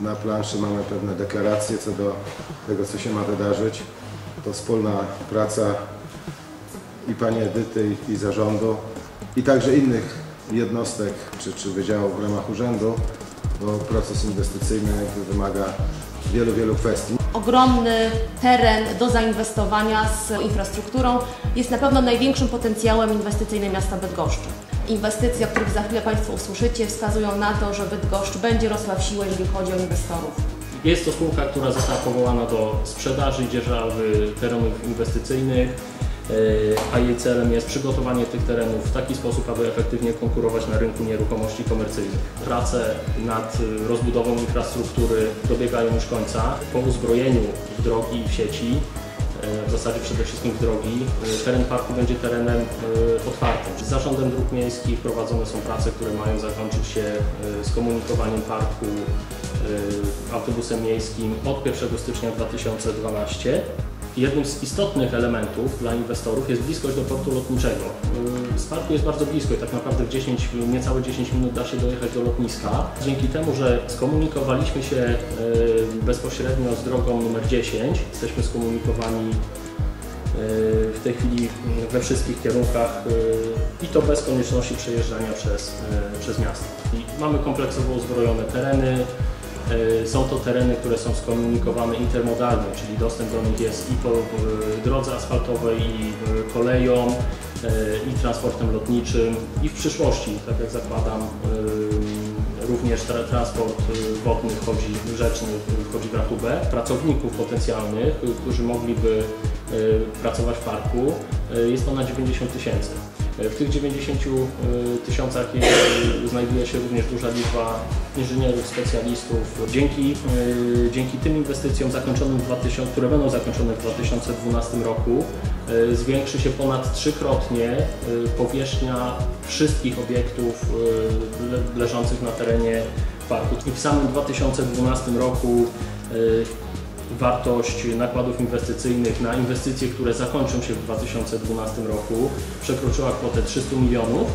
na planszy mamy pewne deklaracje co do tego, co się ma wydarzyć. To wspólna praca i pani Edyty i, i zarządu i także innych jednostek czy, czy wydziałów w ramach urzędu, bo proces inwestycyjny wymaga wielu, wielu kwestii. ogromny teren do zainwestowania z infrastrukturą jest na pewno największym potencjałem inwestycyjnym miasta Bydgoszczy. Inwestycje, o których za chwilę Państwo usłyszycie, wskazują na to, że Bydgoszcz będzie rosła w siłę, jeżeli chodzi o inwestorów. Jest to spółka, która została powołana do sprzedaży i dzierżawy terenów inwestycyjnych, a jej celem jest przygotowanie tych terenów w taki sposób, aby efektywnie konkurować na rynku nieruchomości komercyjnych. Prace nad e, rozbudową infrastruktury dobiegają już końca. Po uzbrojeniu w drogi i w sieci, e, w zasadzie przede wszystkim w drogi, e, teren parku będzie terenem e, otwartym. Z Zarządem Dróg Miejskich prowadzone są prace, które mają zakończyć się e, skomunikowaniem parku autobusem miejskim od 1 stycznia 2012. Jednym z istotnych elementów dla inwestorów jest bliskość do portu lotniczego. Z parku jest bardzo blisko i tak naprawdę w 10, niecałe 10 minut da się dojechać do lotniska. Dzięki temu, że skomunikowaliśmy się y, bezpośrednio z drogą numer 10, jesteśmy skomunikowani y, w tej chwili we wszystkich kierunkach i to bez konieczności przejeżdżania przez, przez miasto. I mamy kompleksowo uzbrojone tereny. Y, Są to tereny, które są skomunikowane intermodalnie, czyli dostęp do nich jest i po y, drodze asfaltowej, i y, koleją, i transportem lotniczym, i w przyszłości, tak jak zakładam, również tra transport wodny wchodzi, rzeczny wchodzi w rachubę. Pracowników potencjalnych, którzy mogliby pracować w parku jest ponad 90 tysięcy. W tych 90 y, tysiącach znajduje się również duża liczba inżynierów, specjalistów. Dzięki, y, dzięki tym inwestycjom zakończonym w 2000, które będą zakończone w 2012 roku y, zwiększy się ponad trzykrotnie powierzchnia wszystkich obiektów le- leżących na terenie parku. I w samym 2012 roku wartość nakładów inwestycyjnych na inwestycje, które zakończą się w 2012 roku przekroczyła kwotę 300 milionów